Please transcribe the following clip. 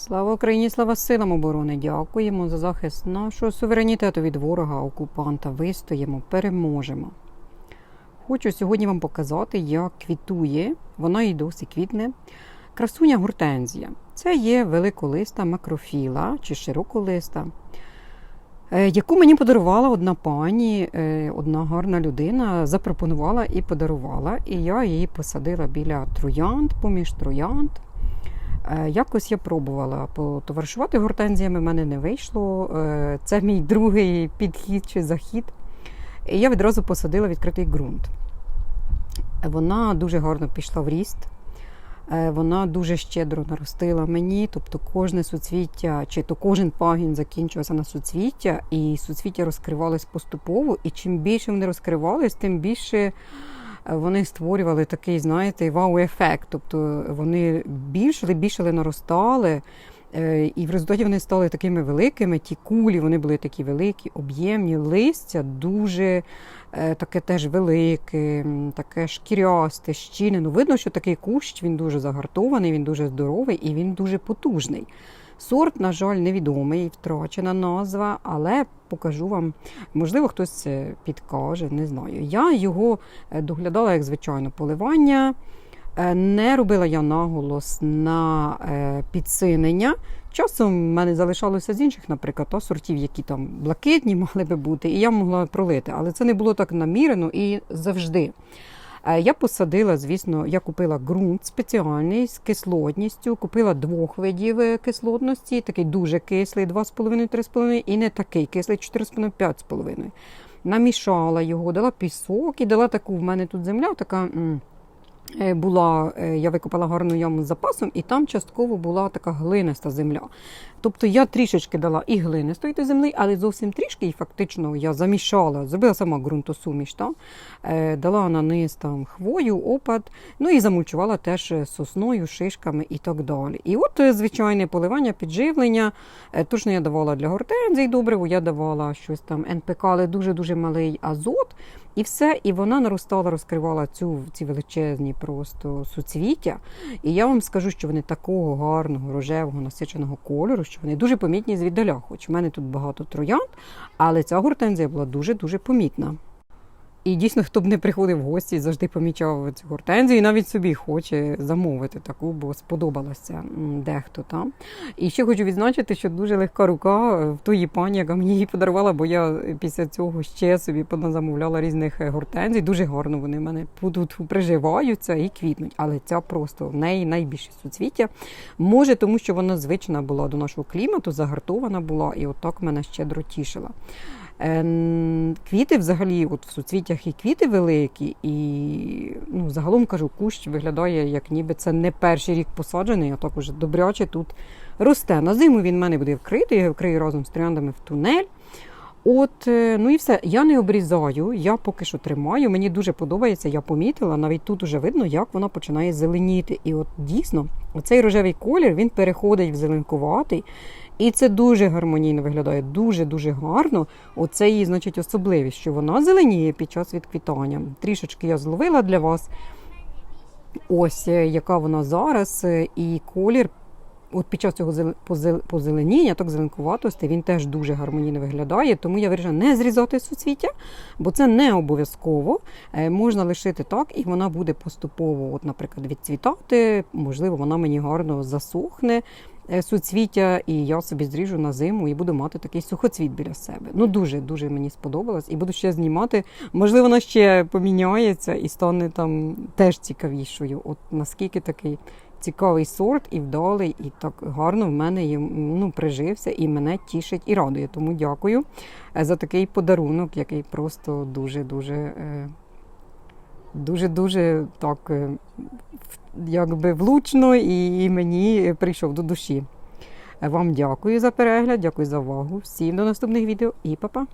Слава Україні, слава силам оборони! Дякуємо за захист нашого суверенітету від ворога, окупанта. Вистоїмо, переможемо. Хочу сьогодні вам показати, як квітує, вона і досі квітне. Красуня гортензія. Це є великолиста макрофіла чи широколиста, е, яку мені подарувала одна пані, е, одна гарна людина, запропонувала і подарувала. І я її посадила біля троянд, поміж троянд. Е, Якось я пробувала потоваришувати гортензіями, в мене не вийшло. Е, Це мій другий підхід чи захід. І я відразу посадила відкритий ґрунт. Вона дуже гарно пішла в ріст. Е, Вона дуже щедро наростила мені, тобто кожне суцвіття, чи то кожен пагін закінчувався на суцвіття, і суцвіття розкривались поступово. І чим більше вони розкривались, тим більше вони створювали такий, знаєте, вау-ефект. Тобто вони більшили, більшили, наростали. Е, І в результаті вони стали такими великими. Ті кулі вони були такі великі, об'ємні, листя дуже е, таке теж велике, таке шкірясте, щільне. Ну, видно, що такий кущ він дуже загартований, він дуже здоровий і він дуже потужний. Сорт, на жаль, невідомий, втрачена назва, але покажу вам. Можливо, хтось підкаже, не знаю. Я його е, доглядала як звичайно поливання. Е, Не робила я наголос на е, підсинення. Часом в мене залишалося з інших, наприклад, та, сортів, які там блакитні могли би бути, і я могла пролити. Але це не було так намірено і завжди. Е, Я посадила, звісно, я купила ґрунт спеціальний з кислотністю, купила двох видів е, кислотності, такий дуже кислий 2,5-3,5 і не такий кислий 4,5-5,5. Намішала його, дала пісок і дала таку, в мене тут земля така. Була, е, я викопала гарну яму з запасом, і там частково була така глиниста земля. Тобто я трішечки дала і глинистої тої землі, але зовсім трішки, і фактично я замішала, зробила сама ґрунтосуміш, та? е, дала на низ там хвою, опад, ну і замульчувала теж е, сосною, шишками і так далі. І от е, звичайне поливання, підживлення. Е, Точно я давала для гортензій добриво, я давала щось там НПК, але дуже-дуже малий азот. І все, і вона наростала, розкривала цю ці величезні просто суцвіття. І я вам скажу, що вони такого гарного рожевого насиченого кольору, що вони дуже помітні звіддаля. Хоч в мене тут багато троянд, але ця гортензія була дуже дуже помітна. І дійсно, хто б не приходив в гості, завжди помічав цю гортензію, і навіть собі хоче замовити таку, бо сподобалася дехто там. І ще хочу відзначити, що дуже легка рука е, в тої пані, яка мені її подарувала, бо я після цього ще собі замовляла різних е, гортензій. Дуже гарно вони в мене тут приживаються і квітнуть. Але ця просто в неї найбільше суцвіття. Може, тому що вона звична була до нашого клімату, загартована була, і отак мене щедро тішила. Ем, Квіти взагалі, от в суцвітях і квіти великі, і ну, загалом кажу, кущ виглядає, як ніби це не перший рік посаджений, а так уже добряче тут росте. На зиму він в мене буде вкритий, я вкрию разом з трояндами в тунель. От, е, ну і все. Я не обрізаю, я поки що тримаю. Мені дуже подобається, я помітила, навіть тут уже видно, як вона починає зеленіти. І от дійсно, оцей рожевий колір він переходить в зеленкуватий. І це дуже гармонійно виглядає, дуже-дуже гарно. Оце її, значить, особливість, що вона зеленіє під час відквітання. Трішечки я зловила для вас. Ось е, яка вона зараз, е, і колір. От під час цього позеленіння, так зеленкуватості, він теж дуже гармонійно виглядає, тому я вирішила не зрізати суцвіття, бо це не обов'язково. Е, Можна лишити так, і вона буде поступово, от, наприклад, відцвітати. Можливо, вона мені гарно засохне е, суцвіття, і я собі зріжу на зиму і буду мати такий сухоцвіт біля себе. Ну дуже дуже мені сподобалось, і буду ще знімати. Можливо, вона ще поміняється і стане там теж цікавішою. От наскільки такий цікавий сорт і вдалий, і так гарно в мене ну, прижився і мене тішить і радує. Тому дякую е, за такий подарунок, який просто дуже-дуже. е, Дуже-дуже так е, якби влучно і, мені прийшов до душі. Е, Вам дякую за перегляд, дякую за увагу. Всім до наступних відео і па-па!